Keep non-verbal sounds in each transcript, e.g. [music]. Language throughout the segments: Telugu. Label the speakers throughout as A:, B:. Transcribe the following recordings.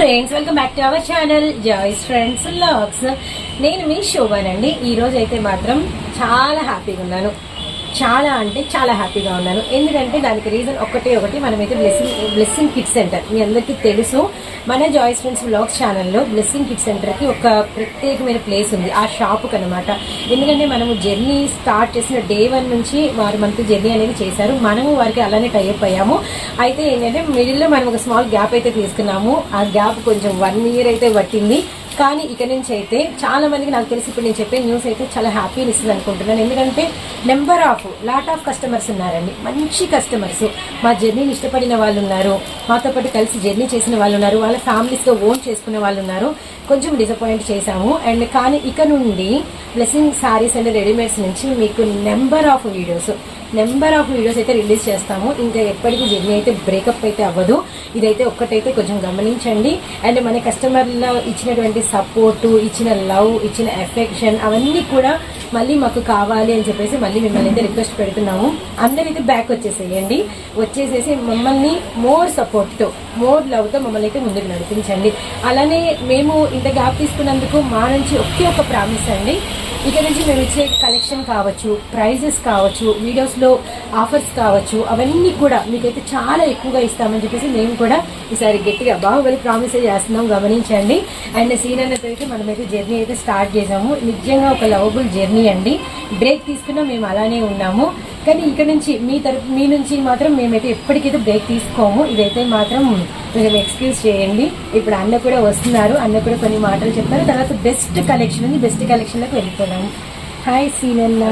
A: Friends welcome back to our channel Joy's friends vlogs. నేను మీ శోభానండి. ఈ అయితే మాత్రం చాలా హ్యాపీగా ఉన్నాను. చాలా అంటే చాలా హ్యాపీగా ఉన్నాను. ఎందుకంటే దానికి రీజన్ ఒకటే ఒకటి మనమైతే బ్లెస్సింగ్ బ్లెస్సింగ్ కిడ్ సెంటర్ మీ అందరికీ తెలుసు మన జాయిస్ ఫ్రెండ్స్ బ్లాగ్స్ ఛానల్లో బ్లెస్సింగ్ కిడ్ సెంటర్కి ఒక ప్రత్యేకమైన ప్లేస్ ఉంది. ఆ షాపుకి అనమాట ఎందుకంటే మనము జర్నీ స్టార్ట్ చేసిన డే వన్ నుంచి వారు మనతో జర్నీ అనేది చేశారు. మనము వారికి అలానే టైప్ అయ్యాము. అయితే ఏంటంటే మిడిల్లో మనం ఒక స్మాల్ గ్యాప్ అయితే తీసుకున్నాము. ఆ గ్యాప్ కొంచెం వన్ ఇయర్ అయితే పట్టింది. కానీ ఇక నుంచి అయితే చాలా మందికి నాకు తెలిసి ఇప్పుడు నేను చెప్పే న్యూస్ అయితే చాలా హ్యాపీని ఇస్తుంది అనుకుంటున్నాను. ఎందుకంటే number of lot of customers ఉన్నారండి. మంచి కస్టమర్స్ మా జర్నీని ఇష్టపడిన వాళ్ళు ఉన్నారు మాతో పాటు కలిసి జర్నీ చేసిన వాళ్ళు ఉన్నారు వాళ్ళ ఫ్యామిలీస్తో ఓన్ చేసుకునే వాళ్ళు ఉన్నారు కొంచెం డిసప్పాయింట్ చేశాము. అండ్ కానీ ఇక నుండి బ్లెస్సింగ్ శారీస్ అండ్ రెడీమేడ్స్ నుంచి మీకు number of videos number of videos అయితే రిలీజ్ చేస్తాము. ఇంకా ఎప్పటికీ జర్నీ అయితే బ్రేకప్ అయితే అవ్వదు. ఇదైతే ఒక్కటైతే కొంచెం గమనించండి. అండ్ మన కస్టమర్లో ఇచ్చినటువంటి సపోర్టు ఇచ్చిన లవ్ ఇచ్చిన ఎఫెక్షన్ అవన్నీ కూడా మళ్ళీ మాకు కావాలి అని చెప్పేసి మళ్ళీ మిమ్మల్ని అయితే రిక్వెస్ట్ పెడుతున్నాము. అందరైతే బ్యాక్ వచ్చేసేయండి. వచ్చేసేసి మమ్మల్ని మోర్ సపోర్ట్తో మోర్ లవ్తో మమ్మల్ని అయితే ముందుకు నడిపించండి. అలానే మేము ఇంత గ్యాప్ తీసుకున్నందుకు మా నుంచి ఒకే ఒక ప్రామిస్ అండి. ఇక నుంచి మేము ఇచ్చే కలెక్షన్ కావచ్చు ప్రైజెస్ కావచ్చు వీడియోస్ లో ఆఫర్స్ కావచ్చు అవన్నీ కూడా మీకైతే చాలా ఎక్కువగా ఇస్తామని చెప్పేసి మేము కూడా ఈసారి గట్టిగా బాహుబలి ప్రామిస్ చేస్తున్నాం గమనించండి అండ్ సీన్ అన్నతో అయితే మనమైతే జర్నీ అయితే స్టార్ట్ చేసాము నిజంగా ఒక లవబుల్ జర్నీ అండి బ్రేక్ తీసుకున్నా మేము అలానే ఉన్నాము కానీ ఇక్కడ నుంచి మీ తరపు మీ నుంచి మాత్రం మేమైతే ఎప్పటికైతే బ్రేక్ తీసుకోము ఇదైతే మాత్రం కొంచెం ఎక్స్క్యూజ్ చేయండి ఇప్పుడు అన్న కూడా వస్తున్నారు అన్న కూడా కొన్ని మాటలు చెప్తారు తర్వాత బెస్ట్ కలెక్షన్ ఉంది బెస్ట్ కలెక్షన్లోకి వెళ్ళిపోదాము హాయ్ సీనన్న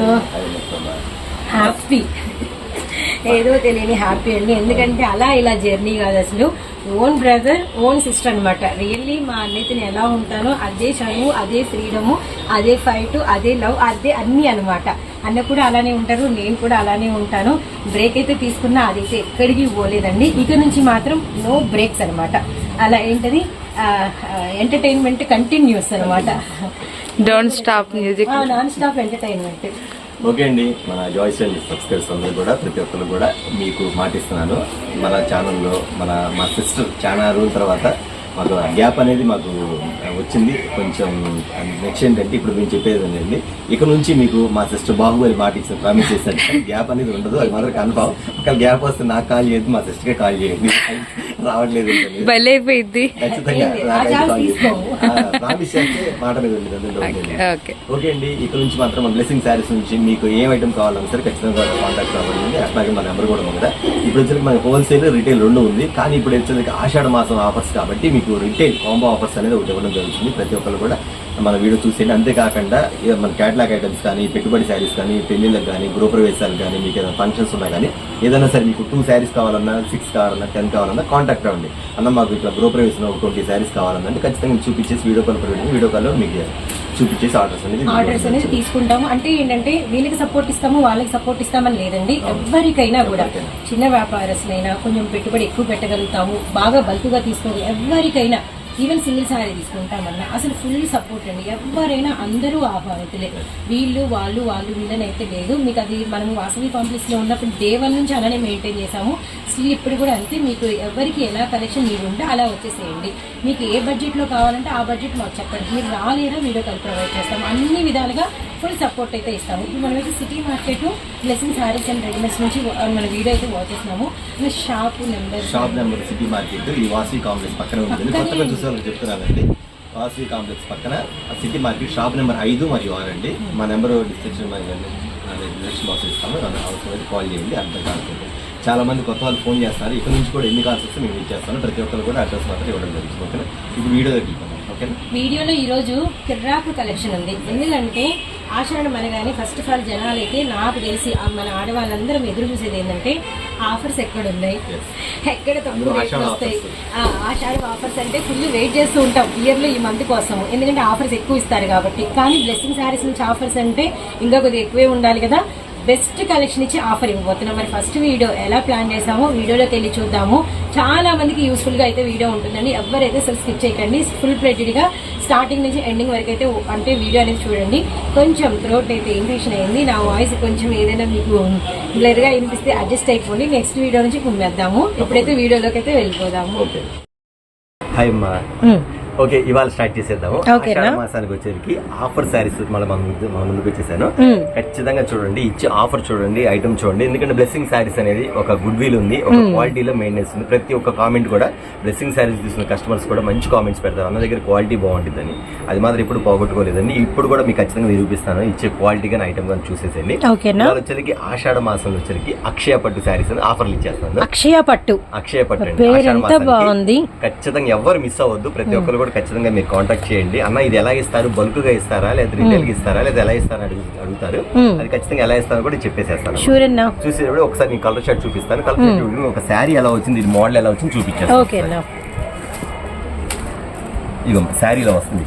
A: హ్యాపీ ఏదో తెలియని హ్యాపీ అండి. ఎందుకంటే అలా ఇలా జర్నీ కాదు అసలు. ఓన్ బ్రదర్ ఓన్ సిస్టర్ అనమాట రియల్లీ మా అన్నయ్యని ఎలా ఉంటానో అదే చదువు అదే ఫ్రీడము అదే ఫైట్ అదే లవ్ అదే అన్ని అనమాట అన్న కూడా అలానే ఉంటారు నేను కూడా అలానే ఉంటాను. బ్రేక్ అయితే తీసుకున్నా అదైతే ఎక్కడికి పోలేదండి. ఇక నుంచి మాత్రం నో బ్రేక్స్ అనమాట అలా ఏంటది? ఎంటర్టైన్మెంట్ కంటిన్యూస్ అనమాట
B: don't stop music
A: non stop entertainment
C: okay అండి. మన జాయిస్ అండ్ సబ్స్క్రైబర్స్ అందరూ కూడా ప్రతి ఒక్కరు కూడా మీకు మాటిస్తున్నాను. మన ఛానల్లో మన మా సిస్టర్ చాలా రోజుల తర్వాత మాకు ఆ గ్యాప్ అనేది మాకు వచ్చింది. కొంచెం నెక్స్ట్ ఏంటంటే ఇప్పుడు మేము చెప్పేది ఏంటండి ఇక నుంచి మీకు మా సిస్టర్ బాహుబలి మాట ఇచ్చిన ప్రామిస్ చేశాను గ్యాప్ అనేది ఉండదు. అది మాత్రం కన్ఫామ్ ఒకవేళ గ్యాప్ వస్తే నాకు కాల్ చేయదు మా సిస్టర్కే కాల్ చేయండి. రావట్లేదు ఖచ్చితంగా ప్రామిస్ చేస్తే మాట మీద ఉండదు.
B: ఓకే
C: అండి. ఇక్కడ నుంచి మాత్రం మన బ్లెస్సింగ్ శారీస్ నుంచి మీకు ఏం ఐటమ్ కావాలన్నా సరే ఖచ్చితంగా కాంటాక్ట్ అవ్వండి అట్లాగే మన నెంబర్ కూడా ఉంది కదా. ఇప్పుడు వచ్చేసరికి మనకి హోల్సేల్ రిటైల్ రెండు ఉంది. కానీ ఇప్పుడు వచ్చేసరికి ఆషాఢ మాసం ఆఫర్స్ కాబట్టి మీకు రిటైల్ కాంబో ఆఫర్స్ అనేది ఒకటి ఇవ్వడం జరుగుతుంది. ప్రతి ఒక్కరు కూడా మన వీడియో చూసేయండి. అంతేకాకుండా మన క్యాట్లాగ్ ఐటమ్స్ కానీ పెట్టుబడి శారీస్ కానీ పెళ్ళిళ్ళకి కానీ గృహప్రవేశాలు కానీ మీకు ఏదైనా ఫంక్షన్స్ ఉన్నా కానీ ఏదైనా సరే మీకు టూ శారీస్ కావాలన్నా సిక్స్ కావాలన్నా టెన్ కావాలన్నా కాంటాక్ట్ అవ్వండి. అన్న మాకు ఇట్లా గృహప్రవేశం ఒక ట్వంటీ శారీస్ కావాలన్నా అంటే ఖచ్చితంగా చూపించేసి వీడియో కాల్ పెట్టి వీడియో కాల్లో మీకు చూపించేసి ఆర్డర్స్ అనేది
A: ఆర్డర్స్ అనేది తీసుకుంటాము. అంటే ఏంటంటే వీళ్ళకి సపోర్ట్ ఇస్తాము వాళ్ళకి సపోర్ట్ ఇస్తామని లేదండి. ఎవరికైనా కూడా చిన్న వ్యాపారస్తులైనా కొంచెం పెట్టుబడి ఎక్కువ పెట్టగలుగుతాము బాగా బల్క్గా తీసుకోవాలి ఎవరికైనా. ఈవెన్ సింగిల్ సారీ తీసుకుంటామన్నా అసలు ఫుల్ సపోర్ట్ అండి. ఎవరైనా అందరూ ఆహ్వానితులే వీళ్ళు వాళ్ళు వాళ్ళు వీళ్ళని అయితే లేదు. మీకు అది మనం వాసవి కాంప్లెక్స్లో ఉన్నప్పుడు డే వన్ నుంచి అలానే మెయింటైన్ చేసాము స్టిల్ ఇప్పుడు కూడా అంతే. మీకు ఎవరికి ఎలా కలెక్షన్ మీరు ఉంటే అలా వచ్చేసేయండి. మీకు ఏ బడ్జెట్లో కావాలంటే ఆ బడ్జెట్ మాకు చెప్పండి. మీరు రాలేదా వీడియో కాల్ ప్రొవైడ్ చేస్తాము అన్ని విధాలుగా ఫుల్ సపోర్ట్ అయితే ఇస్తాము. ఇప్పుడు మనమైతే city market blessing sarees and readymades నుంచి మన వీడియో అయితే వాచ్ చేస్తున్నాము. Shop number
C: shop number city market ఈ వాసవి కాంప్లెక్స్ పక్కన ఉంటుంది వాళ్ళకి చెప్తున్నానండి. వాసవి కాంప్లెక్స్ పక్కన సిటీ మార్కెట్ షాప్ నెంబర్ ఐదు మరియు ఆరు అండి. మా నెంబర్ డిస్క్రిప్షన్ డిస్క్రిప్షన్ బాక్స్ ఇస్తాము దాని అవసరం అయితే కాల్ చేయండి. అర్థం కానుకుంటుంది చాలా మంది కొత్త వాళ్ళు ఫోన్ చేస్తారు. ఇక్కడ నుంచి కూడా ఎన్ని కాల్స్ వస్తే మేము ఇచ్చేస్తాను. ప్రతి ఒక్కరు కూడా అడ్రస్ మాత్రం ఇవ్వడం జరుగుతుంది. ఓకేనా? ఇప్పుడు వీడియో దగ్గరికి ఓకేనా?
A: వీడియోలో ఈరోజు కిర్రాకు కలెక్షన్ ఉంది. ఎందుకంటే ఆషాఢం అనగానే ఫస్ట్ ఆఫ్ ఆల్ జనాలు అయితే నాకు తెలిసి మన ఆడవాళ్ళందరం ఎదురు చూసేది ఏంటంటే ఆఫర్స్ ఎక్కడ ఉన్నాయి. ఎక్కడ రేట్లు
C: ఆషాఢ
A: వస్తాయి? ఆషాఢం ఆఫర్స్ అంటే ఫుల్ వెయిట్ చేస్తూ ఉంటాం. ఇయర్లో ఈ మంత్ కోసం. ఎందుకంటే ఆఫర్స్ ఎక్కువ ఇస్తారు కాబట్టి. కానీ బ్లెస్సింగ్ శారీస్ నుంచి ఆఫర్స్ అంటే ఇంకా కొద్దిగా ఎక్కువే ఉండాలి కదా. బెస్ట్ కలెక్షన్ ఇచ్చి ఆఫర్ ఇవ్వబోతున్నాం. మరి ఫస్ట్ వీడియో ఎలా ప్లాన్ చేసామో వీడియోలోకి వెళ్ళి చూద్దాము. చాలా మందికి యూస్ఫుల్గా అయితే వీడియో ఉంటుందండి. ఎవరైతే అసలు స్కిప్ చేయకండి ఫుల్ ప్లేటెడ్గా స్టార్టింగ్ నుంచి ఎండింగ్ వరకు అయితే అంటే వీడియో అనేది చూడండి. కొంచెం థ్రోట్ అయితే ఇన్ఫెక్షన్ అయింది. నా వాయిస్ కొంచెం ఏదైనా మీకు బ్లర్గా వినిపిస్తే అడ్జస్ట్ అయిపోండి. నెక్స్ట్ వీడియో నుంచి కుమ్మేద్దాము ఇప్పుడైతే వీడియోలోకి అయితే వెళ్ళిపోదాము.
C: హాయ్ అమ్మా. ఓకే ఇవాళ స్టార్ట్ చేసేద్దాము? ఆషాఢ మాసానికి వచ్చేసరికి ఆఫర్ శారీస్ మళ్ళీ మన ముందు మన ముందుకు వచ్చేసాను. ఖచ్చితంగా చూడండి ఇచ్చే ఆఫర్ చూడండి ఐటమ్ చూడండి. ఎందుకంటే బ్లెస్సింగ్ శారీస్ అనేది ఒక గుడ్ విల్ ఉంది ఒక క్వాలిటీలో మెయింటెనెన్స్ ఉంది. ప్రతి ఒక్క కామెంట్ కూడా బ్లెస్సింగ్ శారీస్ తీసుకున్న కస్టమర్స్ కూడా మంచి కామెంట్స్ పెడతారు. అన్న దగ్గర క్వాలిటీ బాగుంటుందని. అది మాత్రం ఇప్పుడు పోగొట్టుకోలేదండి. ఇప్పుడు కూడా మీకు ఖచ్చితంగా నిరూపిస్తాను ఇచ్చే క్వాలిటీ కానీ ఐటమ్ కానీ చూసేసండి వచ్చరికి ఆషాఢ మాసంలో వచ్చరికి అక్షయ పట్టు శారీస్ అని ఆఫర్లు ఇచ్చేస్తాను.
A: అక్షయ పట్టు.
C: అక్షయ పట్టు. ఖచ్చితంగా ఎవరు మిస్ అవ్వద్దు. ప్రతి ఒక్కరు కూడా ఖచ్చితంగా మీరు కాంటాక్ట్ చేయండి. అన్న ఇది ఎలా ఇస్తారు? బల్క్గా ఇస్తారా? లేదా రిటైల్గా ఇస్తారా? లేదా ఎలా ఇస్తారా అడుగుతారు. అది ఖచ్చితంగా ఎలా ఇస్తారో కూడా చెప్పేసేస్తాను.
A: షూర్ అన్నా.
C: చూసేటప్పుడు ఒకసారి నేను కలర్ షర్ట్ చూపిస్తాను. కలర్ షర్ట్ ఒక శారీ ఎలా వచ్చింది? ఇది మోడల్ ఎలా వచ్చింది? చూపించాను
A: ఓకే
C: ఇగో శారీలో వస్తుంది.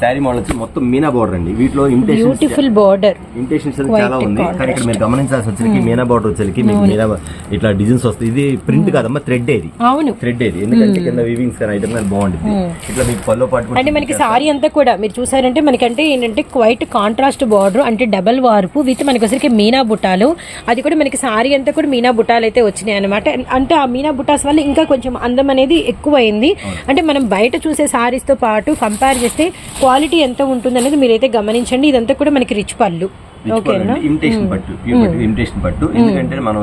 C: శారీ మోడల్ వచ్చి మొత్తం మీనా బోర్డర్ అండి. వీటిలో
A: బ్యూటిఫుల్ బార్డర్
C: ఇంటేషన్స్
A: White
C: చాలా ఉంది. కానీ ఇక్కడ. మీరు గమనించాల్సి వచ్చరికి మీనా బార్డర్ వచ్చరికి మీకు మీనా ఇట్లా డిజైన్స్ వస్తాయి. ఇది ప్రింట్ కాదమ్మా థ్రెడ్ ఇది.
A: అవును.
C: థ్రెడ్ ఇది. ఎందుకంటే కింద వీవింగ్స్ కానీ ఐటమ్ కానీ బాగుంటుంది. ఇట్లా మీకు పల్లో పాటు
A: అంటే మనకి సారీ అంతా కూడా మీరు చూసారంటే మనకంటే ఏంటంటే క్వైట్ కాంట్రాస్ట్ బార్డర్ అంటే డబల్ వార్పు విత్ మనకి వచ్చరికి మీనా బుటాలు. అది కూడా మనకి సారీ అంతా కూడా మీనా బుటాలు అయితే వచ్చినాయి అనమాట అంటే ఆ మీనా బుటాస్ వల్ల ఇంకా కొంచెం అందం అనేది ఎక్కువైంది. అంటే మనం బయట చూసే సారీస్తో పాటు కంపేర్ చేస్తే క్వాలిటీ ఎంత ఉంటుందనేది మీరైతే గమనించండి. ఇదంతా కూడా మనకి రిచ్ పళ్ళు. ఓకేనా?
C: ఇమిటేషన్ పట్టు ప్యూర్ ఇమిటేషన్ పట్టు. ఎందుకంటే మనం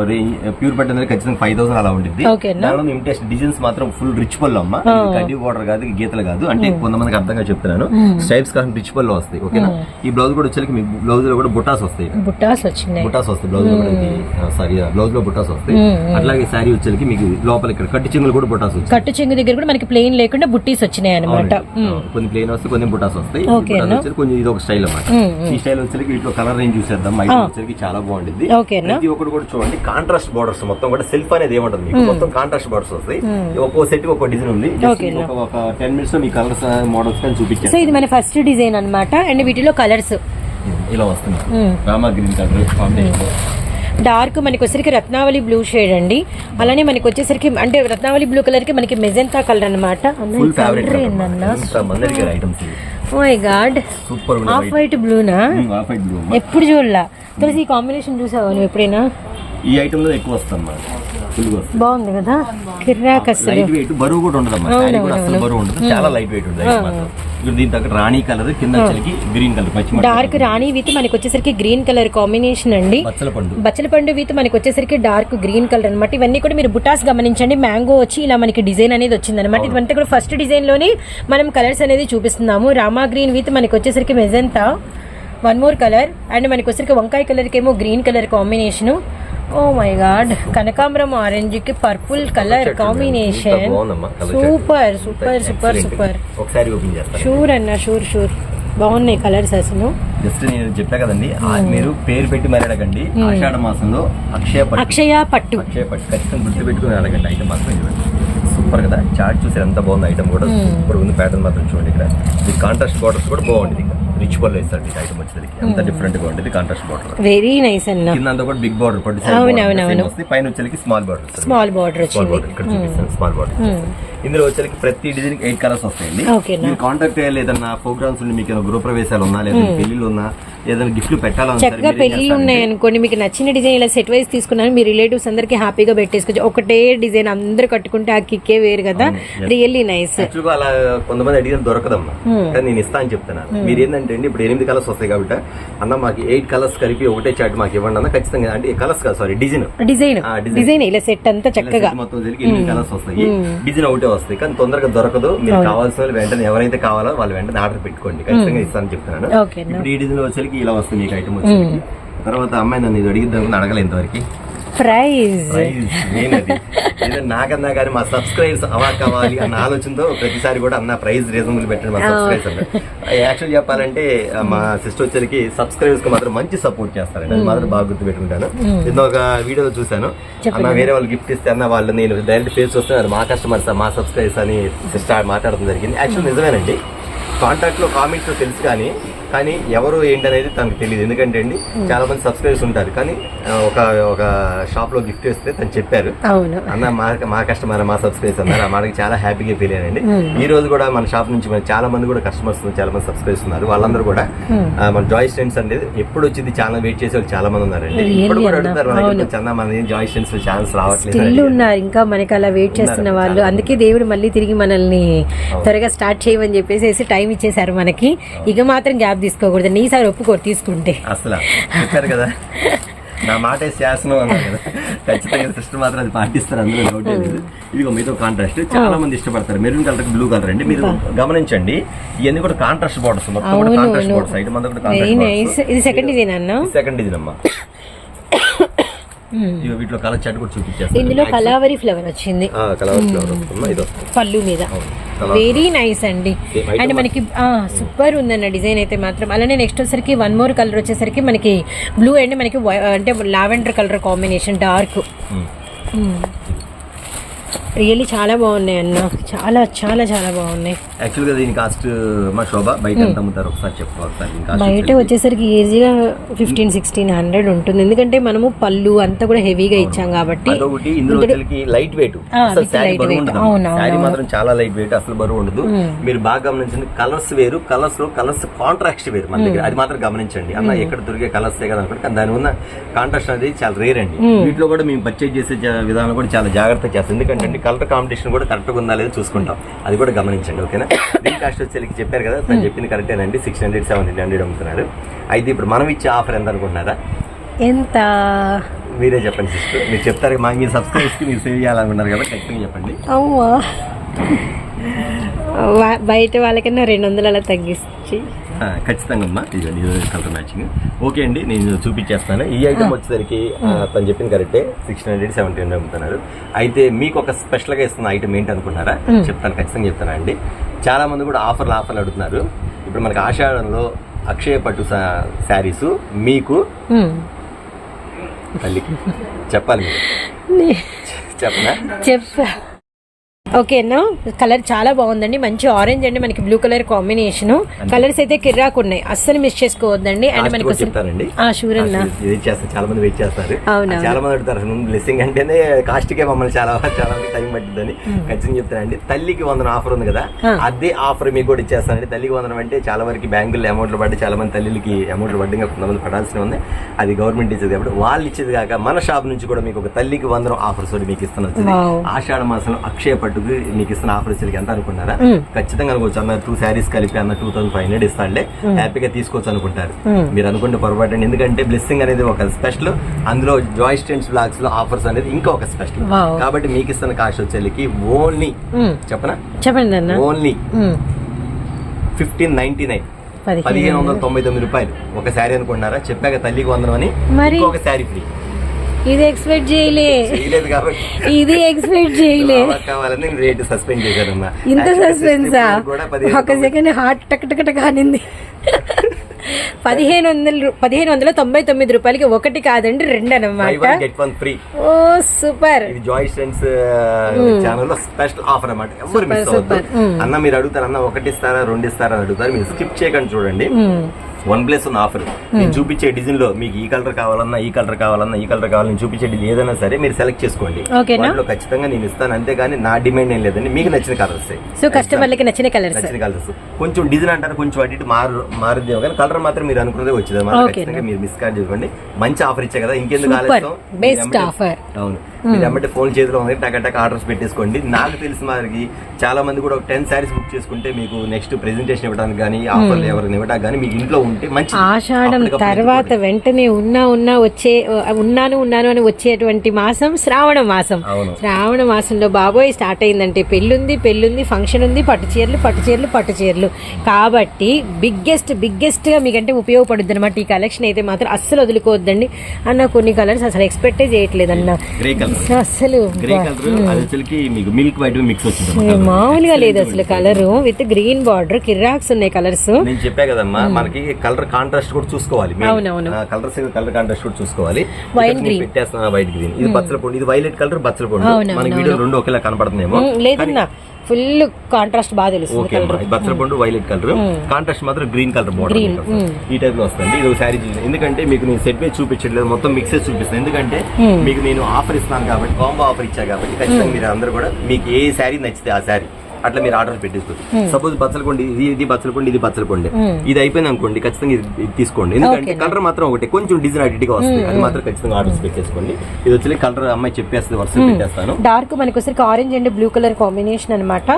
C: ప్యూర్ పట్టు అనేది ఖచ్చితంగా ఫైవ్ థౌసండ్ అలా ఉంటుంది? దానిలో ఇమిటేషన్ డిజైన్స్ మాత్రం ఫుల్ రిచ్ పళ్ళు అమ్మ. కడ్డీ బోర్డర్ కాదు గీతలు కాదు. అంటే కొంతమందికి అర్థంగా చెప్తున్నాను. స్టైప్స్ కాకుండా రిచ్ పళ్ళు వస్తాయి ఓకేనా? ఈ బ్లౌజ్ కూడా వచ్చేసరికి మీ బ్లౌజ్లో కూడా బుటాస్ వస్తాయి.
A: బుటాస్ వచ్చినాయి.
C: బుటాస్ వస్తాయి. బ్లౌజ్లో కూడా సారీ బ్లౌజ్లో బుటాస్ వస్తాయి. అట్లాగే శారీ వచ్చేసరికి మీకు లోపల ఇక్కడ కట్టి చెంగులు కూడా బుటాస్ వస్తాయి
A: కట్టు చెంగు దగ్గర కూడా మనకి ప్లెయిన్ లేకుండా బుట్టీస్ వచ్చినాయి అనమాట
C: కొన్ని ప్లేన్ వస్తాయి కొన్ని బుటాస్ వస్తాయి. కొంచెం ఇది ఒక స్టైల్ అన్నమాట ఈ స్టైల్ వచ్చేసరికి వీటిలో కలర్ రేంజ్ చూసేద్దాం. వచ్చేసరికి చాలా బాగుంటుంది? ప్రతి ఒక్కటి కూడా చూడండి కాంట్రాస్ట్ బార్డర్స్ మొత్తం కూడా సెల్ఫ్ అనేది ఏముంటుంది మీకు. మొత్తం కాంట్రాస్ట్ బార్డర్స్ వస్తాయి. ఒక్కో సెట్ ఒక్కో డిజైన్ ఉంది? ఒక- టెన్ మినిట్స్లో మీ కలర్స్ మోడల్స్ కానీ
A: సో
C: చూపించాను
A: ఇది మన ఫస్ట్ డిజైన్ అన్నమాట. అండ్ వీటిలో కలర్స్
C: ఇలా వస్తుంది Rama green colour combination
A: dark మనకి వచ్చేసరికి రత్నావళి బ్లూ షేడ్ అండి. అలానే మనకి వచ్చేసరికి అంటే రత్నావళి బ్లూ కలర్కి మనకి మెజెంతా కలర్ అనమాట my god
C: super
A: off white బ్లూనా
C: off white blue
A: ఎప్పుడు చూడలా? తెలిసి ఈ కాంబినేషన్ చూసావా నువ్వు ఎప్పుడైనా?
C: ఈ ఐటమ్లో ఎక్కువ వస్తుంది
A: బాగుంది కదా? కిర్రాక్ అసలు.
C: లైట్ వెయిట్ బరువు కూడా ఉండదు అమ్మా. శారీ కూడా అసలు బరువు ఉండదు. చాలా లైట్ వెయిట్ ఉంటుంది. ఇప్పుడు దీని రాణి కలర్ కింద వచ్చేసరికి గ్రీన్ కలర్ పచ్చి
A: డార్క్ రాణి విత్ మనకి వచ్చేసరికి గ్రీన్ కలర్ కాంబినేషన్ అండి.
C: బచ్చల పండు.
A: బచ్చల పండు విత్ మనకి వచ్చేసరికి డార్క్ గ్రీన్ కలర్ అనమాట ఇవన్నీ కూడా మీరు బుటాస్ గమనించండి. మ్యాంగో వచ్చి ఇలా మనకి డిజైన్ అనేది వచ్చింది అనమాట ఇదంతా కూడా ఫస్ట్ డిజైన్లోనే మనం కలర్స్ అనేది చూపిస్తున్నాము. రామా గ్రీన్ విత్ మనకి వచ్చేసరికి magenta one more colour and మనకి వచ్చేసరికి వంకాయ కలర్ ఏమో green colour combination oh my god కనకాంబరం ఆరెంజ్కి purple colour combination super. Super super. Super
C: ఒకసారి ఓపెన్ చేస్తాను.
A: షూర్ అన్న షూర్ షూర్ బాగున్నాయి కలర్స్ అసలు.
C: జస్ట్ నేను చెప్పా కదండి ఆ మీరు పేరు పెట్టి మరి అడగండి. ఆషాఢ మాసంలో అక్షయ పట్టు.
A: అక్షయ పట్టు.
C: అక్షయ పట్టు ఖచ్చితంగా గుర్తు పెట్టుకుని అడగండి ఐటమ్ మాత్రం సూపర్ కదా. చార్ట్ చూసారు ఎంత బాగుంది ఐటమ్ కూడా. సూపర్ ఉంది. ప్యాటర్న్ మాత్రం చూడండి ఇక్కడ. ఈ కాంట్రాస్ట్ బార్డర్స్ కూడా బాగుంది ఇక్కడ. రిచ్ పళ్ళు వేస్తారు ఈ ఐటమ్ వచ్చేసరికి ఎంత డిఫరెంట్గా ఉంటుంది కాంట్రాస్ట్ బార్డర్
A: వెరీ నైస్ అన్న.
C: కింద అంతా కూడా బిగ్ బార్డర్ పట్టు. వస్తుంది పైన వచ్చేసరికి small border
A: small border
C: small border ఇక్కడ చూపిస్తాను స్మాల్ బార్డర్ ఇందులో వచ్చేసరికి ప్రతి డిజైన్ ఎయిట్ కలర్స్ వస్తాయండి. మీరు కాంటాక్ట్ అయ్యాలి ఏదన్నా ప్రోగ్రామ్స్ ఉండి మీకు గృహ ప్రవేశాలు ఉన్నా లేదా పెళ్ళిళ్ళు ఉన్నా ఏదైనా గిఫ్ట్లు పెట్టాలన్నా సరే
A: చక్కగా
C: మీరేం
A: పెళ్ళిళ్ళు
C: చేస్తారంటే-
A: ఉన్నాయి అనుకోండి. మీకు నచ్చిన డిజైన్ ఇలా సెట్ వైజ్ తీసుకున్నాను. మీ రిలేటివ్స్ అందరికి హ్యాపీగా పెట్టేసుకోవచ్చు. ఒకటే డిజైన్ అందరు కట్టుకుంటే ఆ కిక్కే వేరు కదా. Really nice.
C: అలా కొంతమంది అడిగిన దొరకదమ్మా. కానీ నేను ఇస్తా అని చెప్తాను మీరు ఏంటంటే అండి ఇప్పుడు ఎనిమిది కలర్స్ వస్తాయి కాబట్టి అన్న మాకు ఎయిట్ కలర్స్ కలిపి ఒకటే చాట్ మాకు ఇవ్వండి అన్న ఖచ్చితంగా. అంటే కలర్స్ కాదు సారీ డిజైన్.
A: డిజైన్. డిజైన్. ఇలా సెట్ అంతా చక్కగా.
C: మొత్తం జరిగి ఎనిమిది కలర్స్ వస్తాయి. డిజైన్ ఒకటే వస్తాయి. కానీ తొందరగా దొరకదు. మీరు కావాల్సిన వెంటనే ఎవరైతే కావాలో వాళ్ళు వెంటనే ఆర్డర్ పెట్టుకోండి. ఖచ్చితంగా ఇస్తానని చెప్తున్నాను. ఇప్పుడు ఈ డిజైన్ వచ్చేసరికి ఇలా వస్తుంది మీకు ఐటమ్ వచ్చేసరికి తర్వాత అమ్మాయి నన్ను ఇది అడిగిద్దాం అడగలే ఇంతవరకు.
A: ప్రైజ్.
C: నాకన్నా కానీ మా సబ్స్క్రైబర్స్ అవా కావాలి అన్న ఆలోచనతో ప్రతిసారి కూడా అన్న ప్రైజ్ రీజనబుల్ పెట్టండి మా సబ్స్క్రైబర్స్ అన్న యాక్చువల్ చెప్పాలంటే మా సిస్టర్ వచ్చరికి సబ్స్క్రైబర్స్కి మాత్రం మంచి సపోర్ట్ చేస్తారండి. అది మాత్రం బాగా గుర్తు పెట్టుకుంటాను నిన్న ఒక వీడియోలో చూశాను. అన్న వేరే వాళ్ళు గిఫ్ట్ ఇస్తే అన్న వాళ్ళు నేను డైరెక్ట్ ఫేస్ అది మా కస్టమర్స్ మా సబ్స్క్రైబర్స్ అని సిస్టర్ మాట్లాడడం జరిగింది. యాక్చువల్ నిజమేనండి. కాంటాక్ట్లో కామెంట్స్ తెలుసు కానీ కానీ ఎవరు ఏంటనేది తనకు తెలియదు ఎందుకంటే అండి చాలా మంది సబ్స్క్రైబర్స్ ఉంటారు. కానీ ఒక ఒక షాప్లో గిఫ్ట్ ఇస్తే తను చెప్పారు. అన్న మా మా కస్టమర్ మా సబ్స్క్రైబర్స్ అన్నారు. ఆ మాటకి చాలా హ్యాపీగా ఫీల్ అయ్యానండి ఈ రోజు కూడా మన షాప్ నుంచి మన చాలా మంది కూడా కస్టమర్స్ చాలా మంది సబ్స్క్రైబర్స్ ఉన్నారు. వాళ్ళందరూ కూడా మన జాయ్ స్టెంట్స్ అనేది ఎప్పుడు వచ్చింది ఛానల్ వెయిట్ చేసే వాళ్ళు చాలా మంది ఉన్నారండి. ఇప్పుడు కూడా? అడుగుతారు చందా మన జాయ్ స్టెంట్స్ ఛానల్స్ రావట్లేదు.
A: ఉన్నారు. ఇంకా మనకి అలా వెయిట్ చేస్తున్న వాళ్ళు.
C: చాలా
A: అందుకే దేవుడు మళ్ళీ తిరిగి మనల్ని త్వరగా స్టార్ట్ చేయమని చెప్పేసి టైం ఇచ్చేసారు మనకి. ఇక మాత్రం గ్యాప్ తీసుకోకూడదు నీసారి ఒప్పుకోరు తీసుకుంటే.
C: అసలు? చెప్పారు కదా. నా మాట శాసనం అన్నారు కదా. ఖచ్చితంగా సిస్టర్ మాత్రం అది పాటిస్తారు అందులో డౌట్ లేదు. ఇదిగో మీతో కాంట్రాస్ట్ చాలా మంది ఇష్టపడతారు. మెరూన్ కలర్ బ్లూ కలర్ అండి. మీరు గమనించండి. ఇవన్నీ కూడా కాంట్రాస్ట్ బోర్డర్స్ మొత్తం కాంట్రాస్ట్. బోర్డర్స్ అంతా కూడా కాంట్రాస్ట్
A: ఇది సెకండ్ ఇదేనా
C: సెకండ్ ఇది అమ్మా ఇదిగో వీటిలో కలర్ చాట్ కూడా చూపించేస్తాను.
A: ఇందులో కలావరి ఫ్లవర్ వచ్చింది.
C: కలర్ ఫ్లవర్ ఇది వస్తుంది.
A: పళ్ళు మీద. వెరీ నైస్ అండి. అండ్ మనకి సూపర్ ఉందన్న డిజైన్ అయితే మాత్రం. అలానే నెక్స్ట్ వచ్చేసరికి వన్ మోర్ కలర్ వచ్చేసరికి మనకి బ్లూ అండ్ మనకి అంటే lavender colour combination dark. Really చాలా బాగున్నాయి అన్న. చాలా చాలా చాలా బాగున్నాయి.
C: యాక్చువల్గా దీని కాస్ట్ మా శోభ బయట ఎంత అమ్ముతారు ఒకసారి చెప్పు ఒకసారి
A: బయట వచ్చేసరికి ఈజీగా ఫిఫ్టీన్ సిక్స్టీన్ హండ్రెడ్ ఉంటుంది. ఎందుకంటే మనము పళ్ళు అంతా కూడా హెవీగా ఇచ్చాం కాబట్టి
C: లైట్ వెయిట్
A: అవును.
C: మాత్రం చాలా లైట్ వెయిట్ అసలు బరువు ఉండదు. మీరు బాగా గమనించండి కలర్స్ వేరు కలర్స్లో కలర్స్ కాంట్రాక్ట్ వేరు మన దగ్గర. అది మాత్రం గమనించండి. అన్న ఎక్కడ దొరికే కలర్స్ కదా అనుకోండి కానీ దాని ఉన్న కాంట్రాస్ట్ అనేది చాలా రేర్ అండి. వీటిలో కూడా మేము పర్చేజ్ చేసే విధానం కూడా చాలా జాగ్రత్తగా చేస్తాం. ఎందుకంటే కలర్ కాంపిటీషన్ కూడా కరెక్ట్గా ఉందా లేదో చూసుకుంటాం. అది కూడా గమనించండి ఓకేనా? దీని కాస్ట్ వచ్చేసరికి చెప్పారు కదా తను చెప్పింది కరెక్టేనండి సిక్స్ హండ్రెడ్ సెవెన్ హండ్రెడ్ అమ్ముతున్నారు. అయితే ఇప్పుడు మనం ఇచ్చే ఆఫర్ ఎంత అనుకుంటున్నారా?
A: ఎంత?
C: మీరే చెప్పండి సిస్టర్. మీరు చెప్తారు మా మీ సబ్స్క్రైబ్స్కి మీరు సేవ్ చేయాలనుకున్నారు కదా ఖచ్చితంగా చెప్పండి.
A: బయట వాళ్ళకన్నా రెండు వందలు అలా తగ్గించి.
C: ఖచ్చితంగా అమ్మా ఇది కలర్ మ్యాచింగ్. ఓకే అండి నేను చూపించేస్తాను. ఈ ఐటమ్ వచ్చేసరికి తను చెప్పింది కరెక్టే. సిక్స్టీన్ హండ్రెడ్ సెవెంటీ హండ్రెడ్ అమ్ముతున్నారు. అయితే మీకు ఒక స్పెషల్గా ఇస్తున్న ఐటమ్ ఏంటి అనుకున్నారా చెప్తాను ఖచ్చితంగా చెప్తాను అండి. చాలా మంది కూడా ఆఫర్లు ఆఫర్లు అడుగుతున్నారు. ఇప్పుడు మనకి ఆషాఢంలో అక్షయ పట్టు శారీస్ మీకు. తల్లికి. చెప్పాలి చెప్పనా?
A: చెప్పా. ఓకేనా కలర్ చాలా బాగుందండి. మంచి ఆరెంజ్ అండి మనకి బ్లూ కలర్ కాంబినేషన్ కలర్స్ అయితే కిర్రాకు ఉన్నాయి. అస్సలు మిస్ చేసుకోవద్దండి. అండ్ మనకి ఆ షూర్ అన్న
C: చాలా మంది వెయిట్ చేస్తారు. చాలా మంది అడుగుతారు. బ్లెస్సింగ్ అంటేనే కాస్ట్ కే మమ్మల్ని చాలా చాలా టైం పట్టిందని ఖచ్చితంగా చెప్తానండి. తల్లికి వందన ఆఫర్ ఉంది కదా. అదే ఆఫర్ మీకు కూడా ఇచ్చేస్తానండి. తల్లికి వందనం అంటే చాలా వరకు బ్యాంకుల్లో అమౌంట్లు పడి చాలా మంది తల్లికి అమౌంట్లు పడ్డ కొంతమంది పడాల్సి ఉంది. అది గవర్నమెంట్ ఇచ్చేది కాబట్టి వాళ్ళు ఇచ్చేది కాక మన షాప్ నుంచి కూడా మీకు ఒక తల్లికి వందనం ఆఫర్స్ మీకు
A: Wow.
C: ఆషాఢ మాసంలో అక్షయ పట్టుకు మీకు ఇస్తున్న ఆఫర్ వచ్చేది ఎంత అనుకున్నారా. ఖచ్చితంగా అనుకోవచ్చు. అన్న టూ శారీస్ కలిపి అన్న టూ థౌసండ్ ఫైవ్ హండ్రెడ్ ఇస్తాండే హ్యాపీగా తీసుకోవచ్చు అనుకుంటారు. మీరు అనుకుంటే పొరపాటు అండి. ఎందుకంటే బ్లెస్సింగ్ అనేది ఒక స్పెషల్ అందులో జాయ్ స్టెంట్స్ బ్లాగ్స్లో ఆఫర్స్ అనేది ఇంకా ఒక స్పెషల్. కాబట్టి మీకు ఇస్తున్న కాస్ట్ వచ్చేకి ఓన్లీ. చెప్పనా?
A: చెప్పండి అన్న.
C: ఓన్లీ. ఫిఫ్టీన్ నైన్టీ నైన్
A: పదిహేను
C: వందల తొంభై తొమ్మిది రూపాయలు. ఒక శారీ అనుకుంటున్నారా? చెప్పాక తల్లికి వందనం అని? ఇంకొక శారీ ఫ్రీ
A: ఇది ఎక్స్పెక్ట్ చేయలే.
C: చేయలేదు కాబట్టి.
A: ఇది ఎక్స్పెక్ట్ [laughs] చేయలే.
C: అవాక్ కావాలని రేట్ సస్పెండ్ చేశారమ్మా
A: ఇంత సస్పెన్సా ఒక సెకండ్ హార్ట్ టక్ టక్ టక్ కానింది పదిహేను [laughs] వందల పదిహేను వందల తొంభై తొమ్మిది రూపాయలకి ఒకటి కాదండి రెండు అనమాట ఓ సూపర్.
C: ఇది జాయ్ ఫ్రెండ్స్ ఛానల్లో స్పెషల్ ఆఫర్ అన్నమాట. ఎవరు మిస్. అన్న మీరు అడుగుతారు అన్న ఒకటి ఇస్తారా రెండు ఇస్తారా అని అడుగుతారు. మీరు స్కిప్ చేయకండి చూడండి. వన్ ప్లస్ ఉన్న ఆఫర్. నేను చూపించే డిజైన్లో మీకు ఈ కలర్ కావాలన్నా ఈ కలర్ కావాలన్నా ఈ కలర్ కావాలని చూపించే డిజైన్ ఏదైనా సరే మీరు సెలెక్ట్ చేసుకోండి? వాటిలో ఖచ్చితంగా నేను ఇస్తాను. అంతేగాని నా డిమాండ్ ఏం లేదండి. మీకు నచ్చిన కలర్స్
A: సో కస్టమర్లకి నచ్చిన కలర్స్
C: నచ్చిన కలర్స్ కొంచెం డిజైన్ అంటారు కొంచెం అటు ఇటు మారు మారుద్దేమో కానీ కలర్ మాత్రం మీరు అనుకున్నదే వచ్చింది. ఖచ్చితంగా మీరు మిస్ కార్డ్ చేసుకోండి. మంచి ఆఫర్ ఇచ్చే కదా. ఇంకెందుకు. ఆలస్యం? ఎమ్మటే-
A: offer.
C: అవును. మీరు ఎమ్మటే ఫోన్ చేతిలో ఉంది టక టక ఆర్డర్స్ పెట్టేసుకోండి. నాకు తెలిసిన వారికి చాలా మంది కూడా ఒక టెన్ శారీస్ బుక్ చేసుకుంటే మీకు నెక్స్ట్ ప్రెజెంటేషన్ ఇవ్వడానికి కానీ ఆఫర్లు ఎవరిని ఇవ్వడానికి కానీ మీకు ఇంట్లో ఉంటే మంచి
A: ఆషాఢం తర్వాత వెంటనే ఉన్నా ఉన్నా వచ్చే ఉన్నాను ఉన్నాను అని వచ్చేటువంటి మాసం శ్రావణ మాసం. శ్రావణ మాసంలో బాబోయ్ స్టార్ట్ అయిందంటే పెళ్ళుంది పెళ్ళుంది ఫంక్షన్ ఉంది పట్టు చీరలు పట్టు చీరలు పట్టు చీరలు. కాబట్టి బిగ్గెస్ట్ బిగ్గెస్ట్గా మీకంటే ఉపయోగపడుద్ది అనమాట ఈ కలెక్షన్ అయితే మాత్రం. అస్సలు వదులుకోవద్దండి. అన్న కొన్ని కలర్స్ అసలు ఎక్స్పెక్టే చేయట్లేదన్న. ఏ, మామూలుగా లేదు అసలు కలర్ విత్ గ్రీన్ బార్డర్ కిర్రాక్స్ ఉన్నాయి కలర్స్
C: నేను చెప్పా కదమ్మా మనకి కలర్ కాంట్రాస్ట్ కూడా చూసుకోవాలి. కలర్స్ కలర్ కాంట్రాస్ట్ కూడా చూసుకోవాలి. పెట్టేస్తున్నా వైట్ గ్రీన్ ఇది బచ్చల పొడి. ఇది వైలెట్ కలర్ బచ్చల పొడి. మనకి వీడియో రెండు ఒకేలా కనపడుతుందేమో
A: లేదన్నా ఫుల్ కాంట్రాస్ట్ బాగా
C: ఓకే ఇది బచ్చల పండు వైలెట్ కలర్. కాంట్రాస్ట్ మాత్రం గ్రీన్ కలర్ బోర్డర్. ఈ టైప్లో వస్తుంది. ఇది శారీ ఎందుకంటే మీకు నేను సెట్ వేసి చూపించట్లేదు. మొత్తం మిక్సెస్ చూపిస్తాను ఎందుకంటే
A: Mm.
C: మీకు నేను ఆఫర్ ఇస్తాను కాబట్టి కాంబో ఆఫర్ ఇచ్చా కాబట్టి ఖచ్చితంగా మీరు అందరూ కూడా మీకు ఏ శారీ నచ్చితే ఆ శారీ అట్లా మీరు ఆర్డర్ పెట్టేసుకోవచ్చు సపోజ్ బచ్చలకొండి ఇది ఇది బచ్చలకొండి ఇది బచ్చలకొండి
A: Mm.
C: ఇది అయిపోయింది అనుకోండి ఖచ్చితంగా ఇది తీసుకోండి. ఎందుకంటే కలర్ మాత్రం ఒకటి కొంచెం డిజైన్ అడిటిగా వస్తుంది అది మాత్రం ఖచ్చితంగా ఆర్డర్స్ పెట్టేసుకోండి. ఇది వచ్చి కలర్ అమ్మాయి చెప్పేస్తుంది వరుస పెట్టేస్తాను.
A: డార్క్ మనకి వచ్చరికి orange and blue colour combination అనమాట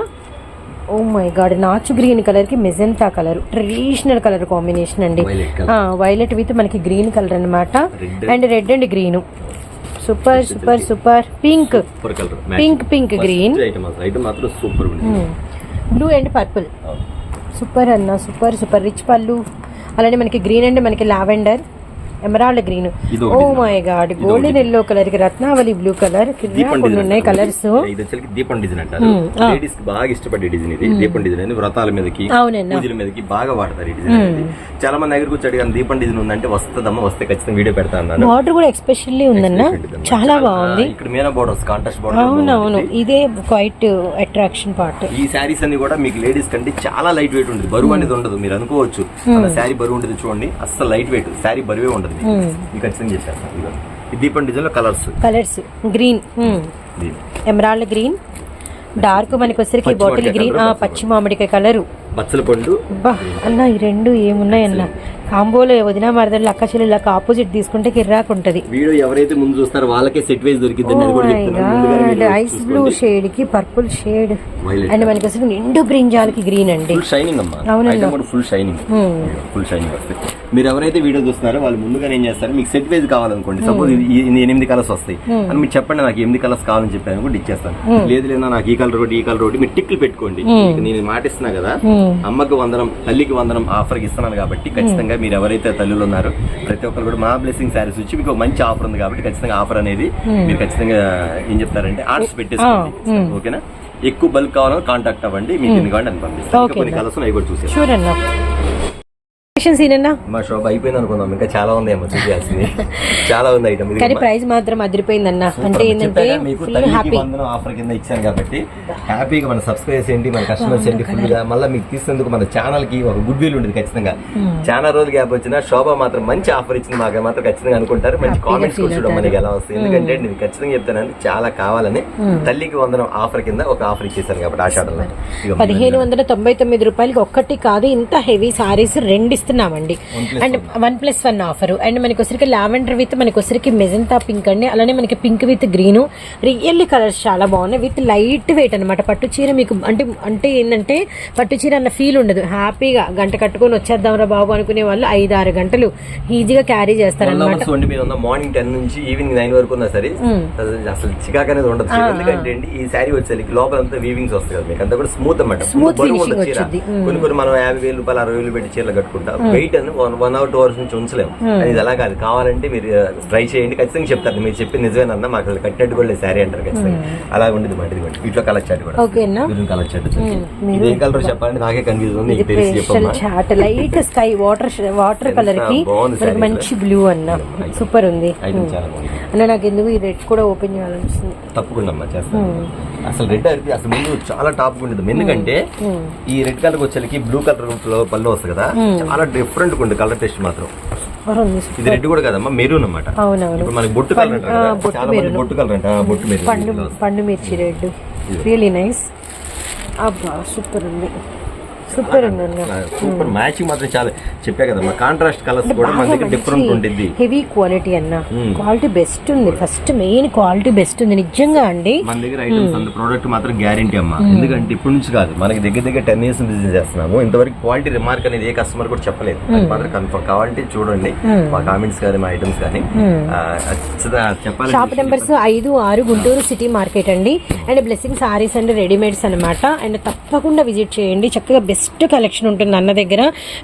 A: ఓ మై గాడ్ నాచు గ్రీన్ కలర్కి magenta colour traditional colour combination అండి. వైలెట్ విత్ మనకి గ్రీన్ కలర్ అన్నమాట.
C: Red.
A: And red and green super super super. Pink
C: super colour
A: pink pink green
C: super
A: blue and purple super అన్న సూపర్ సూపర్ రిచ్ పళ్ళు. అలానే మనకి గ్రీన్ అండ్ మనకి lavender emerald green. Oh my god golden. Yellow కలర్కి రత్నావళి బ్లూ కలర్ కొన్ని ఉన్నాయి. కలర్స్
C: ఇది వచ్చేసరికి దీపం డిజైన్ అంటారు. లేడీస్కి బాగా ఇష్టపడే డిజైన్ ఇది. దీపం డిజైన్ అనేది వ్రతాల మీదకి. పూజల మీదకి బాగా వాడతారు ఈ డిజైన్ అనేది. చాలా మంది దగ్గరకు వచ్చి అడిగాను దీపం డిజైన్ ఉందంటే వస్తుందమ్మా వస్తే ఖచ్చితంగా వీడియో పెడతా అన్నాను.
A: బార్డర్ కూడా ఎక్స్పెషల్లీ ఉందన్న. చాలా. బాగుంది.
C: ఇక్కడ మీనా బోర్డర్స్ కాంట్రాస్ట్
A: అవునవును.
C: బోర్డర్
A: ఇదే క్వైట్ అట్రాక్షన్ పార్ట్
C: ఈ శారీస్ అన్ని కూడా మీకు లేడీస్ కంటే చాలా లైట్ వెయిట్ ఉంటుంది. బరువు అనేది ఉండదు మీరు అనుకోవచ్చు. శారీ బరువు ఉంటుంది చూడండి అస్సలు లైట్ వెయిట్ శారీ బరువే ఉండదు. ఖచ్చితంగా. ఈ దీపం డిజైన్లో colours.
A: Colours. Green. Emerald green. Dark మనకి వచ్చరికి బాటిల్ గ్రీన్. పచ్చి మామిడికాయ కలరు.
C: బచ్చల పండు.
A: అన్న ఈ రెండు ఏమున్నాయి అన్న కాంబోలో వదిన మరదలు అక్క చెల్లెళ్ళకి ఆపోజిట్ తీసుకుంటే కిర్రాకు ఉంటది.
C: వీడియో ఎవరైతే ముందు చూస్తారో వాళ్ళకే సెట్ వైజ్ దొరికింది
A: ఐస్ బ్లూ. షేడ్కి పర్పుల్ షేడ్ అండ్ మనకి అసలు నిండు బ్రింజాలకి గ్రీన్ అండి.
C: ఫుల్ షైనింగ్ అమ్మా. కూడా ఫుల్ షైనింగ్ ఫుల్ షైనింగ్ వస్తాయి మీరు ఎవరైతే వీడియో చూస్తున్నారో వాళ్ళు ముందుగానే ఏం చేస్తారు? మీకు సెట్ వైజ్ కావాలనుకోండి. సపోజ్ ఎనిమిది కలర్స్ వస్తాయి. అని మీరు చెప్పండి నాకు ఎనిమిది కలర్స్ కావాలని చెప్పాను కూడా ఇచ్చేస్తాను. లేదు లేదా నాకు ఈ కలర్ ఒకటి ఈ కలర్ ఒకటి మీరు టిక్లు పెట్టుకోండి. నేను మాట ఇస్తున్నా కదా అమ్మకి వందనం తల్లికి వందనం ఆఫర్ ఇస్తున్నాను కాబట్టి ఖచ్చితంగా మీరు ఎవరైతే తల్లులు ఉన్నారో ప్రతి ఒక్కరు కూడా మా బ్లెస్సింగ్ శారీస్ వచ్చి మీకు మంచి ఆఫర్ ఉంది కాబట్టి ఖచ్చితంగా ఆఫర్ అనేది మీరు ఖచ్చితంగా ఏం చెప్తారంటే ఆర్డర్స్ పెట్టేసుకోండి. ఓకేనా? ఎక్కువ బల్క్ కావాలని కాంటాక్ట్ అవ్వండి మీకు కావాలంటే అని పంపిస్తాను. కొన్ని కలర్స్ అవి కూడా చూసేస్తాను మా షాప్ అయిపోయింది అనుకుందాం. ఇంకా చాలా ఉంది ఏమో చూపించాల్సింది. చాలా ఉంది ఐటమ్
A: కానీ ప్రైస్ మాత్రం అదిరిపోయిందన్న అంటే ఏంటంటే
C: మీకు
A: హ్యాపీ
C: ఆఫర్ కింద ఇచ్చాను కాబట్టి హ్యాపీగా మన సబ్స్క్రైబర్స్ ఏంటి మన కస్టమర్స్ ఏంటి ఫుల్గా మళ్ళీ మీకు తీసినందుకు మన ఛానల్కి ఒక గుడ్ విల్ ఉంటుంది ఖచ్చితంగా. చాలా రోజులు గ్యాప్ వచ్చినా శోభ మాత్రం మంచి ఆఫర్ ఇచ్చింది మాకు మాత్రం ఖచ్చితంగా అనుకుంటారు. మంచి కామెంట్స్ చూడడం మనకి ఎలా వస్తుంది. ఎందుకంటే నేను ఖచ్చితంగా చెప్తానండి చాలా కావాలని. తల్లికి వందనం ఆఫర్ కింద ఒక ఆఫర్ ఇచ్చేసాను కాబట్టి ఆషాఢంలో
A: పదిహేను వందల తొంభై తొమ్మిది రూపాయలకి ఒక్కటి కాదు ఇంత హెవీ సారీస్ రెండు ఇస్తున్నామండి and one plus one offer and మనకి వచ్చరికి లావెండర్ విత్ మనకి వచ్చరికి మెజంతా పింక్ అండి. అలానే మనకి pink with green really colours చాలా బాగున్నాయి. విత్ లైట్ వెయిట్ అనమాట పట్టు చీర మీకు అంటే అంటే ఏంటంటే పట్టు చీర అన్న ఫీల్ ఉండదు. హ్యాపీగా గంట కట్టుకొని వచ్చేద్దాం రా బాబు అనుకునే వాళ్ళు ఐదు ఆరు గంటలు ఈజీగా క్యారీ చేస్తారనమాట
C: మార్నింగ్ టెన్ నుంచి ఈవినింగ్ నైన్ వరకు ఉన్నా సరే అసలు- చికాక్ అనేది ఉండదు. ఎందుకంటే ఈ శారీ వచ్చేసరికి లోపల అంతా వీవింగ్స్ వస్తాయి కదా మీకు. అంతా కూడా స్మూత్ అన్నమాట. కొన్ని కొన్ని మనం యాభై వేలు రూపాయలు అరవై వేలు పెట్టి చీరలు కట్టుకుంటాం. వెయిట్ అని one one hour two hours నుంచి ఉంచలేము. అది ఇది అలా కాదు. కావాలంటే మీరు ట్రై చేయండి. ఖచ్చితంగా చెప్తారు. మీరు చెప్పింది నిజమేనన్నా మాకు అసలు కట్టినట్టు కూడా లేదు. శారీ అంటారు ఖచ్చితంగా. అలా ఉండేది మాట ఇది ఇట్లా కలర్ చాట్ కూడా. కలర్ చాట్ ఏ కలర్ చెప్పండి నాకే కన్ఫ్యూజ్ ఉంది. నీకు తెలిసి
A: chart light sky water water
C: కలర్కి
A: మంచి బ్లూ అన్న. సూపర్ ఉంది. అన్న నాకు ఎందుకు ఈ రెడ్ కూడా ఓపెన్ చేయాలనిపిస్తుంది.
C: తప్పకుండా అమ్మా చేస్తాను. అసలు రెడ్ అయితే అసలు ముందు చాలా టాప్ ఉండదు. ఎందుకంటే ఈ రెడ్ కలర్ వచ్చేసరికి బ్లూ కలర్ పళ్ళు వస్తుంది కదా. చాలా డిఫరెంట్ ఉంది కలర్ టేస్ట్ మాత్రం. ఇది రెడ్ కూడా కదమ్మా మెరూన్ అన్నమాట. ఇప్పుడు మనకి బొట్టు కలర్ అంటారు
A: బొట్టు
C: చాలా మంది
A: మెరూన్.
C: బొట్టు కలర్ అంట బొట్టు
A: పండు
C: మెరూన్
A: పండు మిర్చి రెడ్. రియలీ నైస్ అబ్బా సూపర్ ఉంది. సూపర్ ఉంది
C: సూపర్ మ్యాచింగ్ మాత్రం చాలా చెప్పా కదమ్మా కాంట్రాస్ట్ కలర్స్ కూడా మన దగ్గర డిఫరెంట్ ఉంటుంది
A: హెవీ క్వాలిటీ అన్న.
C: Hmm.
A: క్వాలిటీ బెస్ట్ ఉంది. ఫస్ట్ మెయిన్ క్వాలిటీ బెస్ట్ ఉంది. నిజంగా అండి.
C: మన దగ్గర ఐటమ్స్ అంత ప్రోడక్ట్ మాత్రం గ్యారంటీ అమ్మా. ఎందుకంటే ఇప్పటి నుంచి కాదు మనకి దగ్గర దగ్గర టెన్ ఇయర్స్ బిజినెస్ చేస్తున్నాము. ఇంతవరకు క్వాలిటీ రిమార్క్ అనేది ఏ కస్టమర్ కూడా చెప్పలేదు. మాత్రం కన్ఫర్మ్ కావాలంటే చూడండి. మా కామెంట్స్ కానీ మా ఐటమ్స్ కానీ. చెప్పాలి
A: షాప్ నెంబర్స్ ఐదు ఆరు గుంటూరు సిటీ మార్కెట్ అండి. And blessing saris and readymades అన్నమాట. అండ్ తప్పకుండా విజిట్ చేయండి. చక్కగా బెస్ట్ కలెక్షన్ ఉంటుంది అన్న దగ్గర.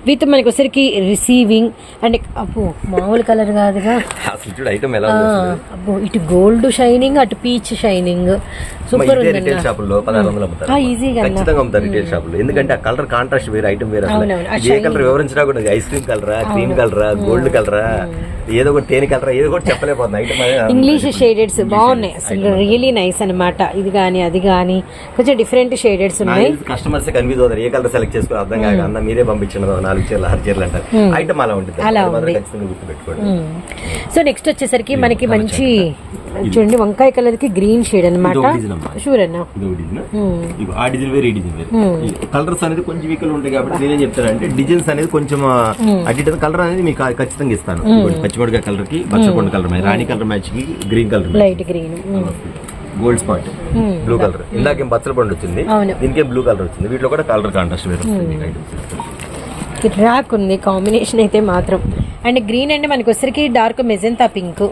A: విత్ మనకి ఒకసారికి రిసీవింగ్ అండ్ అబ్బో మామూలు కలర్ కాదుగా? అబ్బో ఇటు గోల్డ్ షైనింగ్ అటు పీచ్ షైనింగ్ సూపర్
C: రిటైల్ షాపుల్లో పదహారు వందలు అమ్ముతారు
A: ఈజీగా.
C: ఖచ్చితంగా అమ్ముతారు రిటైల్ షాపుల్లో ఎందుకంటే ఆ కలర్ కాంట్రాస్ట్ వేరే ఐటమ్ వేరే ఏ కలర్ వివరించినా కూడా ఐస్ క్రీమ్ కలరా క్రీమ్ కలరా గోల్డ్ కలరా ఏదో ఒకటి తేనె కలరా ఏదో ఒకటి చెప్పలేకపోతుంది ఐటమ్
A: ఇంగ్లీష్ షేడెడ్స్ బాగున్నాయి. అసలు రియలీ నైస్ అన్నమాట. ఇది కానీ అది కానీ కొంచెం డిఫరెంట్ షేడెడ్స్ ఉన్నాయి.
C: కస్టమర్స్ కన్ఫ్యూజ్ అవుతారు. ఏ కలర్ సెలెక్ట్ చేసుకో అర్థం కాక అన్న మీరే పంపించిన నాలుగు చీరలు ఆరు చీరలు అంటారు ఐటమ్ అలా ఉంటుంది
A: అలా ఉంది.
C: గుర్తుపెట్టుకోండి.
A: సో నెక్స్ట్ వచ్చేసరికి మనకి మంచి చూడండి వంకాయ కలర్కి గ్రీన్ షేడ్ అనమాట. షూర్ అన్న.
C: ఆ డిజైన్ వేరే ఈ డిజైన్ వేరే. కలర్స్ అనేది కొంచెం వీకల్ ఉంటాయి కాబట్టి నేనేం చెప్తానంటే డిజైన్స్ అనేది కొంచెం అటు కలర్ అనేది మీకు ఖచ్చితంగా ఇస్తాను. ఇదిగోండి, పచ్చిమిరపకాయ కలర్కి బచ్చకొండ కలర్ మ్యాచ్ రాణి కలర్ మ్యాచ్కి green colour
A: light green
C: gold spot blue colour ఇందాకేం బచ్చల పండు వచ్చింది. దీనికే బ్లూ కలర్ వచ్చింది. వీటిలో కూడా కలర్ కాంట్రాస్ట్ వేరే వస్తుంది
A: రాక్ ఉంది. కాంబినేషన్ అయితే మాత్రం. అండ్ గ్రీన్ అండి మనకి వచ్చరికి డార్క్ మెజెంతా పింక్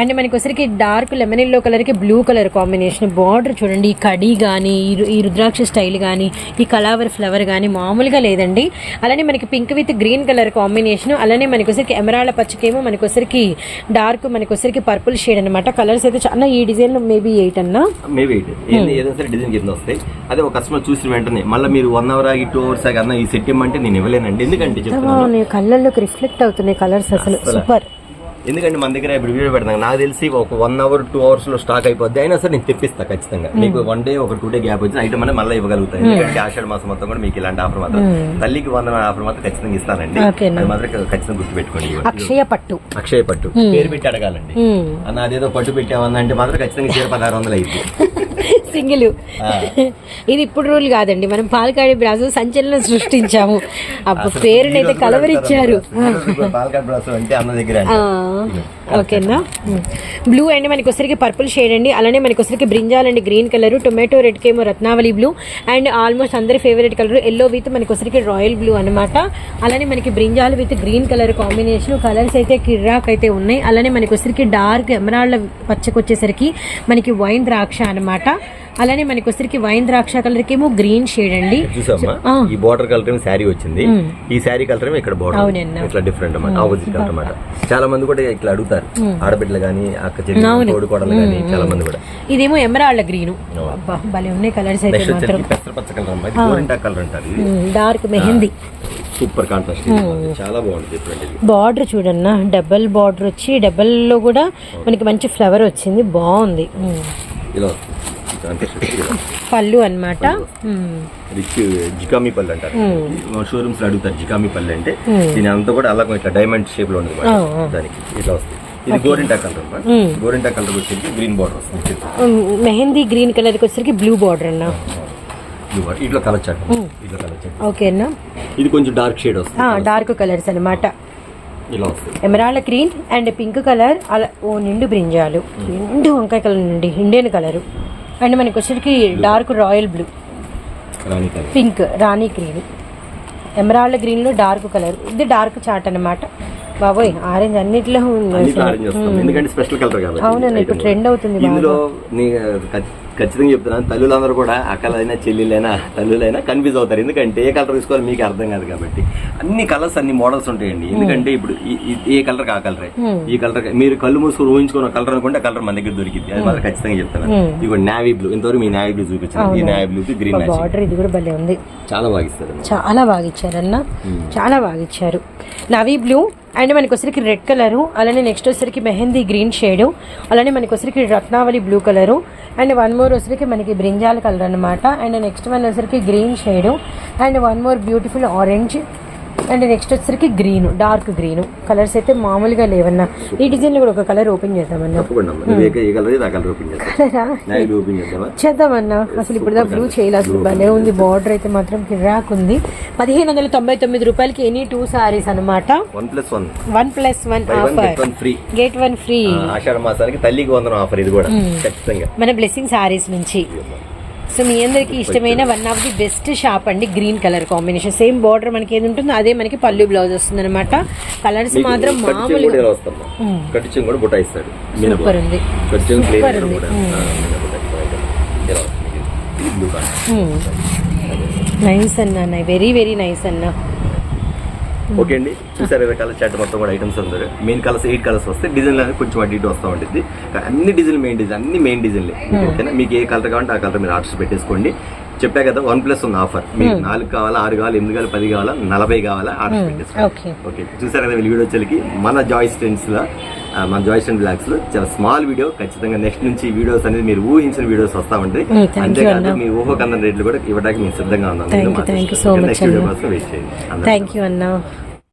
A: అండ్ మనకి వచ్చరికి డార్క్ లెమన్ ఎల్లో కలర్కి బ్లూ కలర్ కాంబినేషన్. బార్డర్ చూడండి ఈ కడి కానీ ఈ రుద్రాక్ష స్టైల్ కానీ ఈ కలావర్ ఫ్లవర్ కానీ మామూలుగా లేదండి. అలానే మనకి pink with green colour combination అలానే మనకి వచ్చరికి ఎమరాళ్ళ పచ్చకేమో మనకి వచ్చరికి డార్క్ మనకి వచ్చరికి పర్పుల్ షేడ్ అనమాట కలర్స్ అయితే చాలా ఈ డిజైన్ మేబీ ఎయిట్ అన్నా?
C: Maybe eight. ఏంది ఏదైనా సరే డిజైన్ కింద వస్తాయి. అదే ఒక కస్టమర్ చూసిన వెంటనే మళ్ళీ మీరు వన్ అవర్ ఆగి టూ అవర్స్ ఆగి అన్న ఈ సెట్ ఇమ్మంటే నేను ఇవ్వలేనండి. ఎందుకంటే
A: బాగున్నాయి కళ్ళల్లోకి రిఫ్లెక్ట్ అవుతున్నాయి కలర్స్ అసలు. సూపర్.
C: ఎందుకంటే మన దగ్గర ఇప్పుడు వీడియో పెడతాం. నాకు తెలిసి ఒక వన్ అవర్ టూ అవర్స్లో స్టాక్ అయిపోద్ది. అయినా సరే నేను తెప్పిస్తా ఖచ్చితంగా. మీకు వన్ డే ఒక టూ డే గ్యాప్ వచ్చిన ఐటమ్ అనేది మళ్ళీ ఇవ్వగలుగుతాయి ఎందుకంటే ఆషాఢ మాసం మొత్తం కూడా మీకు ఇలాంటి ఆఫర్ మాత్రం. తల్లికి వంద ఆఫర్ మాత్రం ఖచ్చితంగా ఇస్తానండి. అది మాత్రం ఖచ్చితంగా గుర్తుపెట్టుకోండి.
A: అక్షయ పట్టు.
C: అక్షయ పట్టు. పేరు పెట్టి అడగాలండి. అన్న అదేదో పట్టు పెట్టామన్నా అంటే మాత్రం ఖచ్చితంగా చీర పదహారు వందలు అయింది [laughs]
A: సింగిల్. ఇది ఇప్పుడు రూల్ కాదండి. మనం పాలకాడి బ్రాజు సంచలనం సృష్టించాము. అప్పుడు పేరునైతే కలవరిచ్చారు.
C: బ్రాస్
A: ఓకేనా? బ్లూ అండి మనకి వచ్చరికి పర్పుల్ షేడ్ అండి. అలానే మనకి వచ్చరికి బ్రింజాల్ అండి. గ్రీన్ కలర్ టొమాటో రెడ్ కేమో రత్నావళి బ్లూ. అండ్ ఆల్మోస్ట్ అందరి ఫేవరెట్ కలర్ ఎల్లో విత్ మనకి వచ్చరికి రాయల్ బ్లూ అన్నమాట. అలానే మనకి brinjal with green colour combination. Colours అయితే కిర్రాక్ అయితే ఉన్నాయి. అలానే మనకి వచ్చరికి డార్క్ ఎమరాల్డ్ పచ్చకి వచ్చేసరికి మనకి వైన్ ద్రాక్ష అన్నమాట. అలానే మనకి వచ్చరికి వైన్ ద్రాక్ష కలర్ కేమో గ్రీన్ షేడ్ అండి.
C: చూసామ్మా
A: ఆ.
C: ఈ బార్డర్ కలర్ ఏమో శారీ వచ్చింది. ఈ శారీ కలర్ ఏమో ఇక్కడ బార్డర్. ఇట్లా డిఫరెంట్ అన్నమాట. ఆపోజిట్ కలర్ అన్నమాట. చాలా మంది కూడా ఇట్లా అడుగుతారు. ఆడబిడ్డలు గానీ అక్క చెల్లి కోడలు గానీ చాలా మంది కూడా.
A: ఇదేమో ఎమరాల్డ్ గ్రీన్ అబ్బా భలే ఉన్నాయి కలర్స్ అయితే మాత్రం.
C: పచ్చ కలర్ అమ్మా. ఇది గోరింటా కలర్ అంటారు
A: డార్క్ మెహందీ.
C: సూపర్ కాంట్రాస్ట్ చాలా బాగుంది
A: బార్డర్ చూడన్న డబల్ బార్డర్ వచ్చి డబల్లో కూడా మనకి మంచి ఫ్లవర్ వచ్చింది. బాగుంది.
C: ఇలా
A: పళ్ళు అన్నమాట. ఉమ్.
C: రిచ్ జికామీ పళ్ళు అంటారు. షోరూమ్స్లో అడుగుతారు జికామీ పళ్ళు అంటే దీని అంతా కూడా అలా ఇట్లా డైమండ్ షేప్లో ఉంది. దానికి ఇట్లా వస్తుంది ఇది గోరింటా కలర్ గోరింటా కలర్ వచ్చేసి గ్రీన్ బార్డర్ వస్తుంది.
A: మెహందీ గ్రీన్ కలర్కి వచ్చేసరికి బ్లూ బార్డర్ అన్న.
C: ఇట్లా కలర్ చాట్ ఇట్లా కలర్ చాట్
A: ఓకే అన్న.
C: ఇది కొంచెం డార్క్ షేడ్ వస్తుంది.
A: డార్క్ కలర్స్ అన్నమాట.
C: ఇలా వస్తుంది.
A: Emerald green and pink colour అలా ఓ నిండు బ్రింజాలు. నిండు వంకాయ కలర్ నుండి ఇండియన్ కలర్. అండ్ మనకి వచ్చేసరికి డార్క్ రాయల్ బ్లూ. పింక్ రాణి గ్రీన్. ఎమరాల్డ్ గ్రీన్లో డార్క్ కలర్. ఇది డార్క్ చాట్ అన్నమాట. బాబోయ్ ఆరెంజ్ అన్నిట్లో ఉంది అవునండి, ఇప్పుడు trend అవుతుంది
C: ఖచ్చితంగా చెప్తున్నాను. తల్లులందరూ కూడా అక్కలైనా చెల్లెలైనా తల్లులైనా కన్ఫ్యూజ్ అవుతారు. ఎందుకంటే ఏ కలర్ తీసుకోవాలి మీకు అర్థం కాదు కాబట్టి. అన్ని కలర్స్ అన్ని మోడల్స్ ఉంటాయండి. ఎందుకంటే ఇప్పుడు ఏ కలర్ ఆ కలరే ఈ కలర్ మీరు కళ్ళు మూసుకొని ఊహించుకున్న కలర్ అనుకుంటే కలర్ మన దగ్గర దొరికింది అది మాత్రం ఖచ్చితంగా చెప్తాను ఇవి నావీ బ్లూ ఇంతవరకు మీ నావీ బ్లూ చూపించాను. ఈ నావీ బ్లూ గ్రీన్
A: బార్డర్ ఇది కూడా భలే ఉంది.
C: చాలా బాగా ఇస్తారు
A: చాలా బాగా ఇచ్చారన్న. చాలా బాగా ఇచ్చారు. నవీ బ్లూ అండ్ మనకి వచ్చరికి రెడ్ కలరు అలానే నెక్స్ట్ వచ్చరికి మెహందీ గ్రీన్ షేడు అలానే మనకి వచ్చరికి Ratnavali blue colour and one more వచ్చరికి మనకి బ్రింజాల్ కలర్ అన్నమాట. అండ్ నెక్స్ట్ వన్ వచ్చరికి green shade and one more beautiful orange and next వచ్చరికి గ్రీన్ డార్క్ గ్రీన్ కలర్స్ అయితే మామూలుగా లేవన్నా. ఈ డిజైన్లో కూడా ఒక కలర్ ఓపెన్ చేద్దామన్నా. అసలు ఇప్పుడు బ్లూ చేయాలి. అసలు భలే ఉంది. బార్డర్ అయితే మాత్రం కిరాక్ ఉంది. పదిహేను వందల తొంభై తొమ్మిది రూపాయలకి ఎనీ టూ సారీస్ అన్నమాట.
C: One plus one
A: one plus one
C: buy one
A: offer
C: get one free
A: get one free
C: Ashadha మాసానికి తల్లికి వందనం ఆఫర్ ఇది కూడా. ఖచ్చితంగా.
A: మన బ్లెస్సింగ్ సారీస్ నుంచి. సో మీ అందరికి ఇష్టమైన one of the best shop అండి green colour combination same border మనకి ఏది ఉంటుందో అదే మనకి పళ్ళు బ్లౌజ్ వస్తుంది అనమాట కలర్స్ మాత్రం మామూలుగా సూపర్ ఉంది. సూపర్ ఉంది. నైస్ అన్న వెరీ వెరీ నైస్ అన్న.
C: ఓకే అండి. చూసారు కదా కలర్ చాట్ మొత్తం కూడా ఐటమ్స్ ఉంది మెయిన్ కలర్స్ ఎయిట్ కలర్స్ వస్తే డిజైన్ అనేది కొంచెం అటు ఇటు వస్తూ ఉంటుంది అన్ని డిజైన్ మెయిన్ డిజైన్ అన్ని మెయిన్ డిజైన్లే ఓకేనా మీకు ఏ కలర్ కావాలంటే ఆ కలర్ మీరు ఆర్డర్స్ పెట్టేసుకోండి. చెప్పా కదా వన్ ప్లస్ ఉంది ఆఫర్. మీకు నాలుగు కావాలా ఆరు కావాలా ఎనిమిది కావాలా పది కావాలా నలభై కావాలా ఆర్డర్స్ పెట్టేసుకోండి
A: ఓకే
C: చూసారు కదా వీడియో వచ్చేకి మన జాయిస్ ట్రెండ్స్లో ఆ, మన జాయిస్ అండ్ బ్లాగ్స్లో చాలా స్మాల్ వీడియో ఖచ్చితంగా నెక్స్ట్ నుంచి వీడియోస్ అనేది మీరు ఊహించిన వీడియోస్ వస్తా ఉంటాయి.
A: Mm, you,
C: అంతేకాదు. మీ ఊహకందం రేట్లు కూడా ఇవ్వడానికి మేము సిద్ధంగా ఉన్నాం. Next video. కోసం వెయిట్ చేయండి. అందరికీ
A: థ్యాంక్ యూ అన్న.